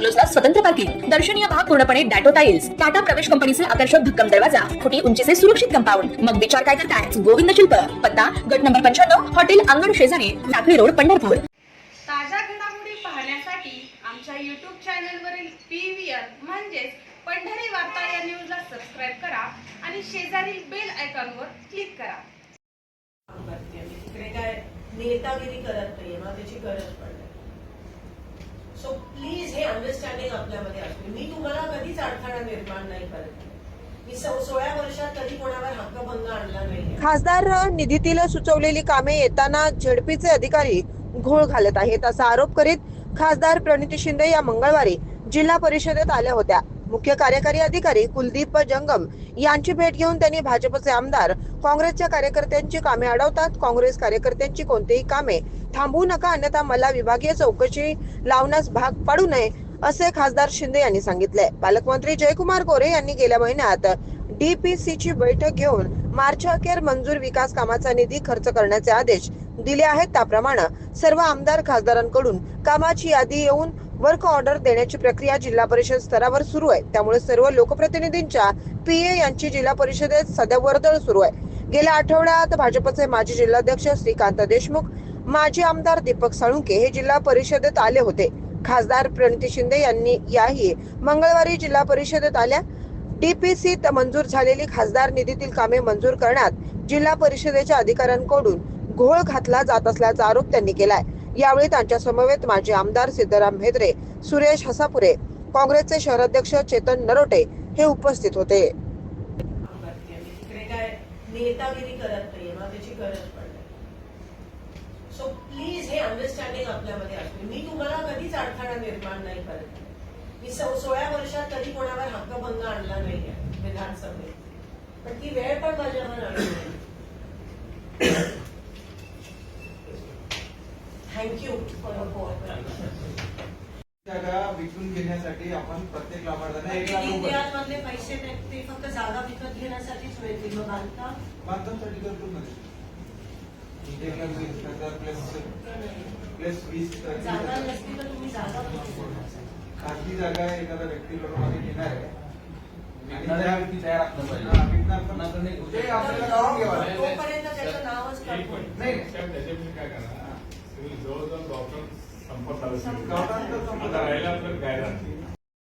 बंगलोजला स्वतंत्र पार्किंग दर्शनीय भाग पूर्णपणे डॅटो टाइल्स टाटा प्रवेश कंपनीचे आकर्षक भक्कम दरवाजा फुटी उंचीचे सुरक्षित कंपाऊंड. मग विचार काय करताय? गोविंद शिल्प. पत्ता गट नंबर पंच्याण्णव हॉटेल अंगण शेजारी लाकडी रोड पंढरपूर. ताज्या घडामोडी पाहण्यासाठी आमच्या यूट्यूब चॅनलवरील पी व्ही आर म्हणजेच पंढरी वार्ता या न्यूजला सबस्क्राईब करा आणि शेजारील बेल आयकॉनवर क्लिक करा. तिकडे काय नेतागिरी करत नाहीये मला त्याची गरज पडते. सो प्लीज हे अंडरस्टँडिंग आपल्यामध्ये असते मी तुम्हाला कधीच अडथळा निर्माण नाही करत मी सोळा वर्षात कधी कोणावर हक्कभंग आणला नाही खासदार निधीतील सुचवलेली कामे येताना झेडपीचे अधिकारी घोळ घालत आहेत असा आरोप करीत खासदार प्रणिती शिंदे या मंगळवारी जिल्हा परिषदेत आल्या होत्या. मुख्य कार्यकारी अधिकारी कुलदीप जंगम यांची भेट घेऊन त्यांनी भाजपचे आमदार काँग्रेसच्या कार्यकर्त्यांची कामे अडवतात. काँग्रेस कार्यकर्त्यांची कोणतीही कामे थांबवू नका अन्यथा मला विभागीय चौकशी लावण्यास भाग पाडू नये असे खासदार शिंदे यांनी सांगितले. पालकमंत्री जयकुमार गोरे यांनी गेल्या महिन्यात डीपीसी ची बैठक घेऊन मार्च अखेर मंजूर विकास कामाचा निधी खर्च करण्याचे आदेश दिले आहेत. त्याप्रमाणे सर्व आमदार खासदारांकडून कामाची यादी येऊन वर्क ऑर्डर देण्याची प्रक्रिया जिल्हा परिषद स्तरावर सुरू आहे. त्यामुळे सर्व लोकप्रतिनिधींच्या पीए यांची जिल्हा परिषदेत सध्या वर्दळ सुरू आहे. गेल्या आठवड्यात भाजपचे माजी जिल्हाध्यक्ष श्रीकांत देशमुख माजी आमदार दीपक साळुंके हे जिल्हा परिषदेत आले होते. खासदार प्रणिती शिंदे यांनी याही मंगळवारी जिल्हा परिषदेत आल्या. डीपीसीत मंजूर झालेली खासदार निधीतील कामे मंजूर करण्यात जिल्हा परिषदेच्या अधिकाऱ्यांकडून घोळ घातला जात असल्याचा आरोप त्यांनी केलाय. यावेळी त्यांच्या समवेत माजी आमदार सिद्धराम भेद्रे सुरेश हसापुरे काँग्रेसचे शहराध्यक्ष चेतन नरोटे हे उपस्थित होते. नेतागिरी करत नाहीये मला त्याची गरज पडली सो प्लीज हे अंडरस्टँडिंग आपल्यामध्ये असते मी तुम्हाला कधीच अडथळा निर्माण नाही करत. मी सो- सोळा वर्षात कधी कोणावर हक्कभंग आणला नाहीये विधानसभेत. पण ती वेळ पण माझ्यावर आली थँक्यू फॉर जागा विकून घेण्यासाठी आपण प्रत्येक लाभार्थ्यांना एक लाख रुपये मधले पैसे नाहीत, ते फक्त जागा विकत घेण्यासाठीच मिळतील मग बांधकाम बांधकामसाठी करतो ना एक लाख वीस हजार प्लस प्लस वीस जागा नसती तर तुम्ही जागा विकत घेणार. खाजगी जागा एखादा व्यक्तीकडून आम्ही घेणार आहे विकणाऱ्या त्या- व्यक्ती तयार असलं पाहिजे. हा, विकणार पण नाहीतर नाही. ते आपल्याला काढून घ्यावं लागेल. तोपर्यंत त्याचं नावच काढून नाही. काय करणार तुम्ही